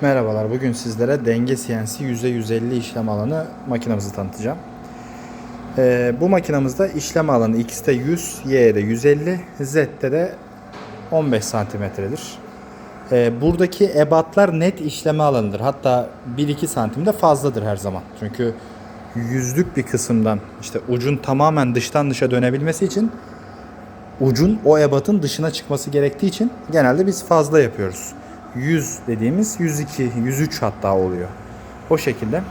Merhabalar, bugün sizlere denge CNC %150 işlem alanı makinamızı tanıtacağım. Ee, bu makinamızda işlem alanı X'te 100, Y'de 150, Z'de de 15 santimetredir. Ee, buradaki ebatlar net işleme alanıdır. Hatta 1-2 santim de fazladır her zaman. Çünkü yüzlük bir kısımdan işte ucun tamamen dıştan dışa dönebilmesi için ucun o ebatın dışına çıkması gerektiği için genelde biz fazla yapıyoruz. 100 dediğimiz 102, 103 hatta oluyor. O şekilde.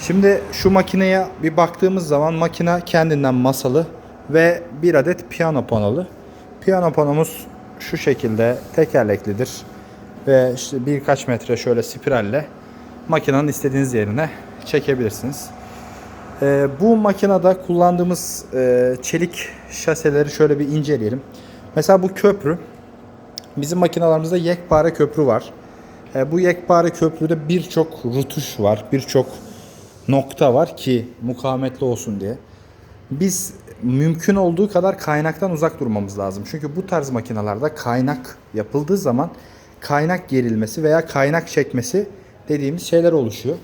Şimdi şu makineye bir baktığımız zaman makine kendinden masalı ve bir adet piyano panolı. Piyano panomuz şu şekilde tekerleklidir. Ve işte birkaç metre şöyle spiralle makinenin istediğiniz yerine çekebilirsiniz. Ee, bu makinede kullandığımız e, çelik şaseleri şöyle bir inceleyelim. Mesela bu köprü. Bizim makinalarımızda yekpare köprü var. E, bu yekpare köprüde birçok rutuş var. Birçok nokta var ki mukavemetli olsun diye. Biz mümkün olduğu kadar kaynaktan uzak durmamız lazım. Çünkü bu tarz makinalarda kaynak yapıldığı zaman kaynak gerilmesi veya kaynak çekmesi dediğimiz şeyler oluşuyor.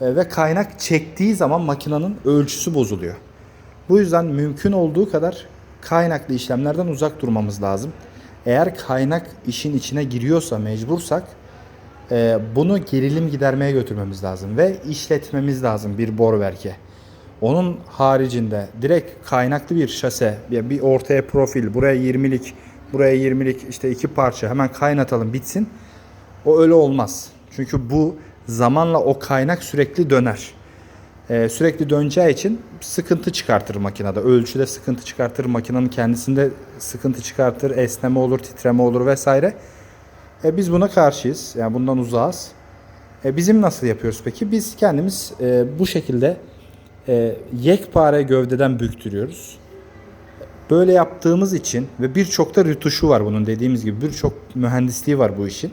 E, ve kaynak çektiği zaman makinenin ölçüsü bozuluyor. Bu yüzden mümkün olduğu kadar kaynaklı işlemlerden uzak durmamız lazım. Eğer kaynak işin içine giriyorsa mecbursak e, bunu gerilim gidermeye götürmemiz lazım ve işletmemiz lazım bir borverke. Onun haricinde direkt kaynaklı bir şase, bir ortaya profil, buraya 20'lik, buraya 20'lik işte iki parça hemen kaynatalım bitsin. O öyle olmaz. Çünkü bu zamanla o kaynak sürekli döner. Ee, sürekli döneceği için sıkıntı çıkartır makinede. Ölçüde sıkıntı çıkartır, makinenin kendisinde sıkıntı çıkartır, esneme olur, titreme olur vesaire. E, biz buna karşıyız. Yani bundan uzağız. E, bizim nasıl yapıyoruz peki? Biz kendimiz e, bu şekilde e, yekpare gövdeden büktürüyoruz. Böyle yaptığımız için ve birçok da rütuşu var bunun dediğimiz gibi birçok mühendisliği var bu işin.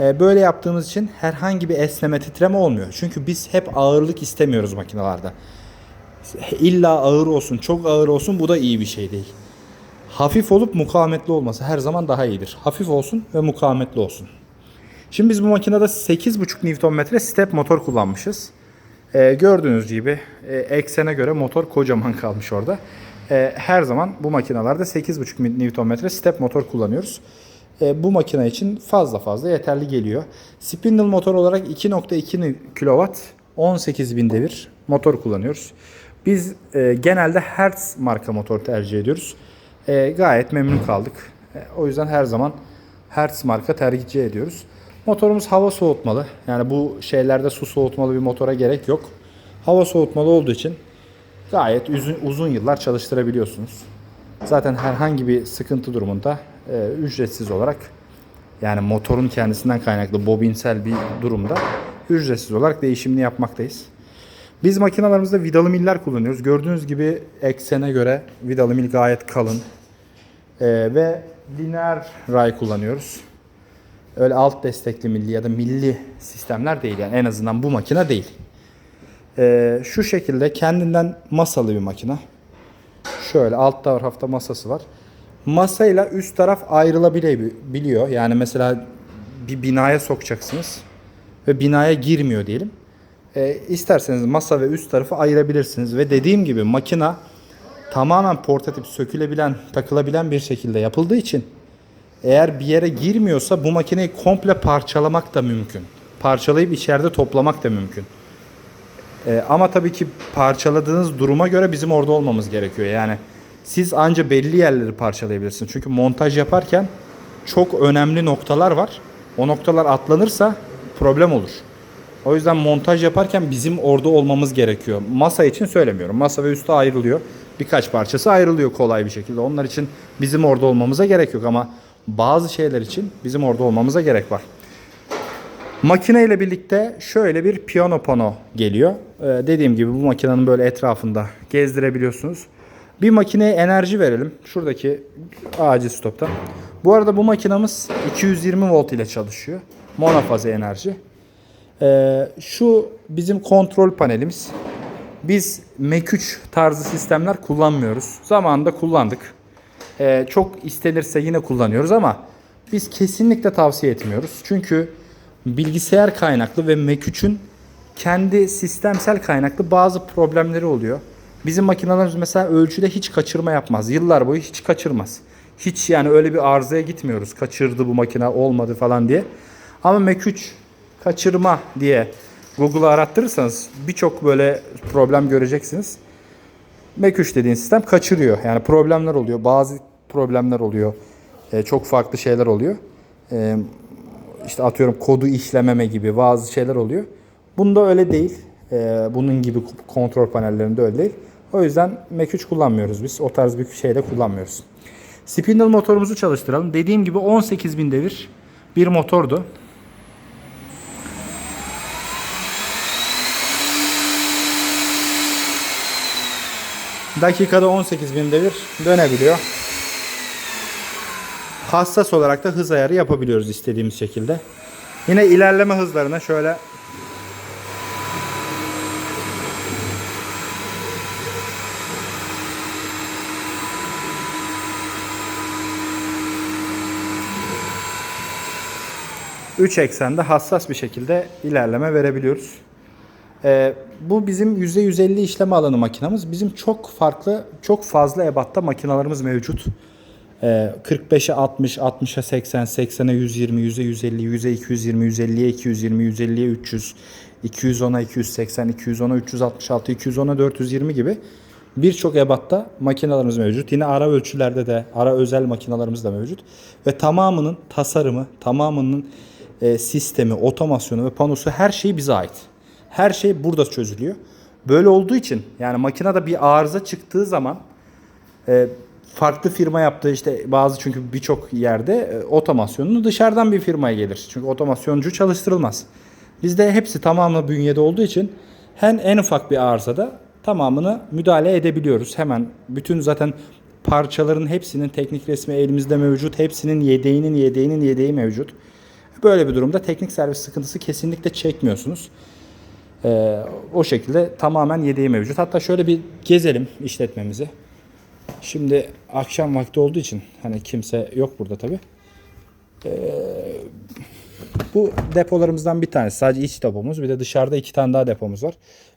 E, Böyle yaptığımız için herhangi bir esneme titreme olmuyor. Çünkü biz hep ağırlık istemiyoruz makinalarda. İlla ağır olsun, çok ağır olsun bu da iyi bir şey değil. Hafif olup mukavemetli olması her zaman daha iyidir. Hafif olsun ve mukavemetli olsun. Şimdi biz bu makinede 8,5 Nm step motor kullanmışız. Ee, gördüğünüz gibi e, eksene göre motor kocaman kalmış orada. Ee, her zaman bu makinalarda 8,5 Nm step motor kullanıyoruz. Ee, bu makine için fazla fazla yeterli geliyor. Spindle motor olarak 2.2 kW 18.000 devir motor kullanıyoruz. Biz e, genelde Hertz marka motor tercih ediyoruz. E, gayet memnun kaldık. E, o yüzden her zaman Hertz marka tercih ediyoruz. Motorumuz hava soğutmalı. Yani bu şeylerde su soğutmalı bir motora gerek yok. Hava soğutmalı olduğu için gayet uzun, uzun yıllar çalıştırabiliyorsunuz. Zaten herhangi bir sıkıntı durumunda e, ücretsiz olarak yani motorun kendisinden kaynaklı bobinsel bir durumda ücretsiz olarak değişimini yapmaktayız. Biz makinalarımızda vidalı miller kullanıyoruz. Gördüğünüz gibi eksene göre vidalı mil gayet kalın. Ee, ve lineer ray kullanıyoruz. Öyle alt destekli milli ya da milli sistemler değil yani en azından bu makine değil. Ee, şu şekilde kendinden masalı bir makine. Şöyle alt tarafta masası var. Masayla üst taraf ayrılabiliyor. Yani mesela bir binaya sokacaksınız ve binaya girmiyor diyelim. E, isterseniz masa ve üst tarafı ayırabilirsiniz. Ve dediğim gibi makina tamamen portatif sökülebilen, takılabilen bir şekilde yapıldığı için eğer bir yere girmiyorsa bu makineyi komple parçalamak da mümkün. Parçalayıp içeride toplamak da mümkün. E, ama tabii ki parçaladığınız duruma göre bizim orada olmamız gerekiyor. Yani siz anca belli yerleri parçalayabilirsiniz. Çünkü montaj yaparken çok önemli noktalar var. O noktalar atlanırsa problem olur. O yüzden montaj yaparken bizim orada olmamız gerekiyor. Masa için söylemiyorum. Masa ve üstü ayrılıyor. Birkaç parçası ayrılıyor kolay bir şekilde. Onlar için bizim orada olmamıza gerek yok ama bazı şeyler için bizim orada olmamıza gerek var. Makine ile birlikte şöyle bir piyano pano geliyor. Ee, dediğim gibi bu makinenin böyle etrafında gezdirebiliyorsunuz. Bir makineye enerji verelim. Şuradaki acil stopta. Bu arada bu makinamız 220 volt ile çalışıyor. Monofaze enerji. Ee, şu bizim kontrol panelimiz. Biz M3 tarzı sistemler kullanmıyoruz. Zamanında kullandık. Ee, çok istenirse yine kullanıyoruz ama biz kesinlikle tavsiye etmiyoruz. Çünkü bilgisayar kaynaklı ve M3'ün kendi sistemsel kaynaklı bazı problemleri oluyor. Bizim makinelerimiz mesela ölçüde hiç kaçırma yapmaz. Yıllar boyu hiç kaçırmaz. Hiç yani öyle bir arızaya gitmiyoruz. Kaçırdı bu makine olmadı falan diye. Ama M3 kaçırma diye Google'a arattırırsanız birçok böyle problem göreceksiniz. Mac3 dediğin sistem kaçırıyor. Yani problemler oluyor. Bazı problemler oluyor. Ee, çok farklı şeyler oluyor. Ee, işte atıyorum kodu işlememe gibi bazı şeyler oluyor. Bunda öyle değil. Ee, bunun gibi kontrol panellerinde öyle değil. O yüzden Mac3 kullanmıyoruz biz. O tarz bir şey de kullanmıyoruz. Spindle motorumuzu çalıştıralım. Dediğim gibi 18.000 devir bir motordu. Dakikada 18.000 devir dönebiliyor. Hassas olarak da hız ayarı yapabiliyoruz istediğimiz şekilde. Yine ilerleme hızlarına şöyle Üç eksende hassas bir şekilde ilerleme verebiliyoruz. Ee, bu bizim %150 işleme alanı makinamız. Bizim çok farklı, çok fazla ebatta makinalarımız mevcut. Ee, 45'e 60, 60'a 80, 80'e 120, 100'e 150, 100'e 220, 150'ye 220, 150'ye 300, 210'a 280, 210'a 366, 210'a 420 gibi birçok ebatta makinalarımız mevcut. Yine ara ölçülerde de ara özel makinalarımız da mevcut. Ve tamamının tasarımı, tamamının e, sistemi, otomasyonu ve panosu her şey bize ait. Her şey burada çözülüyor. Böyle olduğu için yani makinede bir arıza çıktığı zaman e, farklı firma yaptığı işte bazı çünkü birçok yerde e, otomasyonunu dışarıdan bir firmaya gelir. Çünkü otomasyoncu çalıştırılmaz. Bizde hepsi tamamı bünyede olduğu için hem en ufak bir arızada tamamını müdahale edebiliyoruz. Hemen bütün zaten parçaların hepsinin teknik resmi elimizde mevcut. Hepsinin yedeğinin yedeğinin yedeği mevcut. Böyle bir durumda teknik servis sıkıntısı kesinlikle çekmiyorsunuz. Ee, o şekilde tamamen yedeği mevcut. Hatta şöyle bir gezelim işletmemizi. Şimdi akşam vakti olduğu için hani kimse yok burada tabi. bu depolarımızdan bir tanesi. Sadece iç depomuz. Bir de dışarıda iki tane daha depomuz var.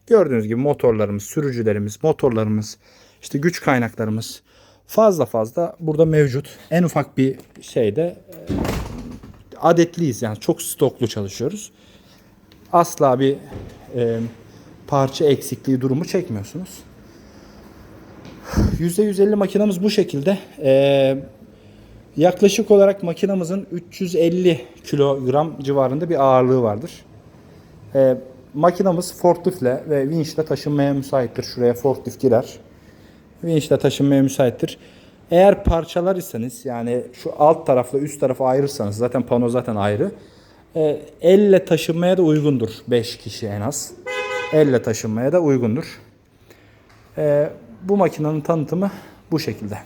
Gördüğünüz gibi motorlarımız, sürücülerimiz, motorlarımız, işte güç kaynaklarımız fazla fazla burada mevcut. En ufak bir şeyde adetliyiz yani çok stoklu çalışıyoruz. Asla bir e, parça eksikliği durumu çekmiyorsunuz. %150 makinamız bu şekilde. Ee, yaklaşık olarak makinamızın 350 kilogram civarında bir ağırlığı vardır. Ee, makinamız forkliftle ve vinçle taşınmaya müsaittir. Şuraya forklift girer. Vinçle taşınmaya müsaittir. Eğer parçalar iseniz yani şu alt tarafla üst tarafı ayırırsanız zaten pano zaten ayrı. E, elle taşınmaya da uygundur 5 kişi en az. Elle taşınmaya da uygundur. E, bu makinenin tanıtımı bu şekilde.